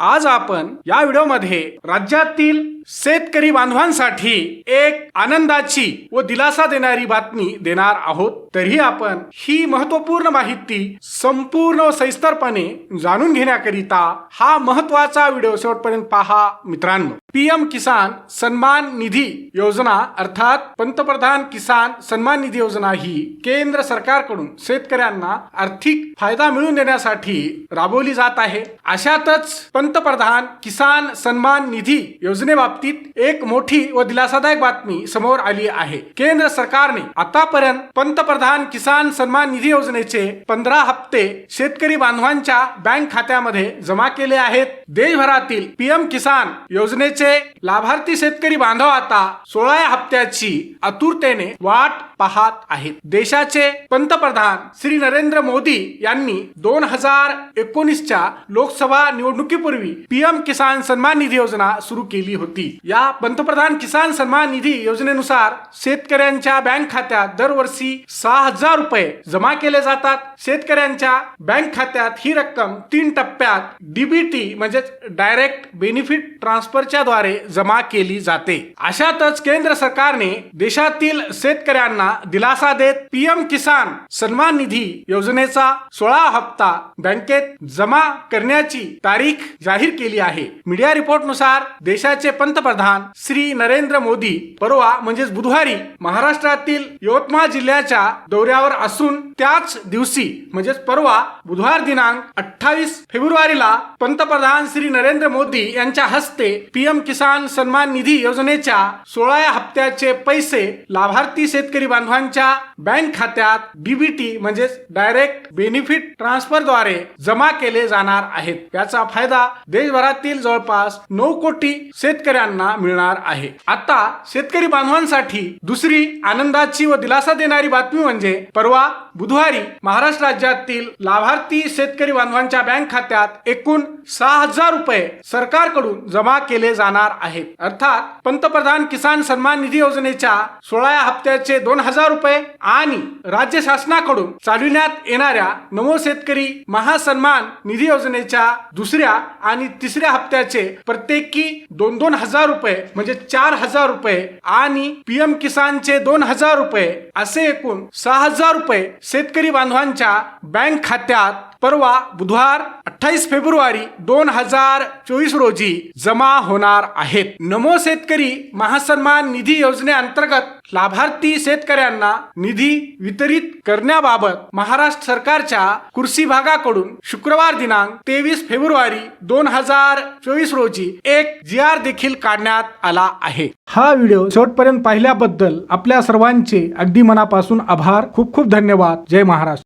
आज आपण या व्हिडिओमध्ये राज्यातील शेतकरी बांधवांसाठी एक आनंदाची व दिलासा देणारी बातमी देणार आहोत. तरीही आपण ही महत्त्वपूर्ण माहिती संपूर्ण व सविस्तरपणे जाणून घेण्याकरिता हा महत्त्वाचा व्हिडिओ शेवटपर्यंत पहा. मित्रांनो पीएम किसान सन्मान निधी योजना अर्थात पंतप्रधान किसान सन्मान निधी योजना ही केंद्र सरकारकडून शेतकऱ्यांना आर्थिक फायदा मिळवून देण्यासाठी राबवली जात आहे. अशातच पंतप्रधान किसान सन्मान निधी बाबतीत एक मोठी व दिलासादायक बातमी समोर आली आहे. केंद्र सरकारने आतापर्यंत पंतप्रधान किसान सन्मान निधी योजनेचे पंधरा हप्ते शेतकरी बांधवांच्या बँक खात्यामध्ये जमा केले आहेत. देशभरातील पीएम किसान योजनेचे लाभार्थी शेतकरी बांधव आता सोळा हप्त्याची आतुरतेने वाट पाहत आहेत. देशाचे पंतप्रधान श्री नरेंद्र मोदी यांनी दोन हजार एकोणीसच्या लोकसभा निवडणुकीपूर्वी पीएम किसान सन्मान निधी योजना सुरू केली होती. या पंतप्रधान किसान सन्मान निधी योजनेनुसार शेतकऱ्यांच्या बँक खात्यात दरवर्षी सहा हजार रुपये जमा केले जातात. शेतकऱ्यांच्या बँक खात्यात ही रक्कम तीन टप्प्यात डीबीटी म्हणजेच डायरेक्ट बेनिफिट ट्रान्सफरच्या द्वारे जमा केली जाते. अशातच केंद्र सरकारने देशातील शेतकऱ्यांना दिलासा देत पीएम किसान सन्मान निधी योजनेचा सोळा हप्ता बँकेत जमा करण्याची तारीख जाहीर केली आहे. मीडिया रिपोर्टनुसार देशाचे पंतप्रधान श्री नरेंद्र मोदी परवा म्हणजेच बुधवारी महाराष्ट्रातील यवतमाळ जिल्ह्याच्या दौऱ्यावर असून त्याच दिवशी म्हणजेच परवा बुधवार दिनांक अठ्ठावीस फेब्रुवारीला पंतप्रधान श्री नरेंद्र मोदी यांच्या हस्ते पीएम किसान सन्मान निधी योजनेच्या सोळाव्या हप्त्याचे पैसे लाभार्थी शेतकरी बांधवांच्या बँक खात्यात डीबीटी म्हणजेच डायरेक्ट बेनिफिट ट्रान्सफरद्वारे जमा केले जाणार आहेत. याचा फायदा देशभरातील जवळपास नऊ कोटी शेतकऱ्यांना मिळणार आहे. आता शेतकरी बांधवांसाठी दुसरी आनंदाची व दिलासा देणारी बातमी म्हणजे परवा बुधवारी महाराष्ट्र राज्यातील लाभार्थी शेतकरी बांधवांच्या बँक खात्यात एकूण सहा हजार रुपये सरकारकडून जमा केले जाणार आहेत. अर्थात पंतप्रधान किसान सन्मान निधी योजनेच्या सोळाव्या हप्त्याचे दोन हजार रुपये आणि राज्य शासनाकडून चालविण्यात येणाऱ्या नमो शेतकरी महासन्मान निधी योजनेच्या दुसऱ्या आणि तिसऱ्या हप्त्याचे प्रत्येकी दोन दोन हजार रुपये म्हणजे चार हजार रुपये आणि पीएम किसानचे दोन हजार रुपये असे एकूण सहा हजार रुपये शेतकरी बांधवांच्या बँक खात्यात परवा बुधवार अठ्ठावीस फेब्रुवारी दोन हजार चोवीस रोजी जमा होणार आहेत. नमो शेतकरी महासन्मान निधी योजनेअंतर्गत लाभार्थी शेतकऱ्यांना निधी वितरित करण्याबाबत महाराष्ट्र सरकारच्या कृषी भागाकडून शुक्रवार दिनांक तेवीस फेब्रुवारी दोन हजार चोवीस रोजी एक जी आर देखील काढण्यात आला आहे. हा व्हिडिओ शेवटपर्यंत पाहिल्याबद्दल आपल्या सर्वांचे अगदी मनापासून आभार. खूप खूप धन्यवाद. जय महाराष्ट्र.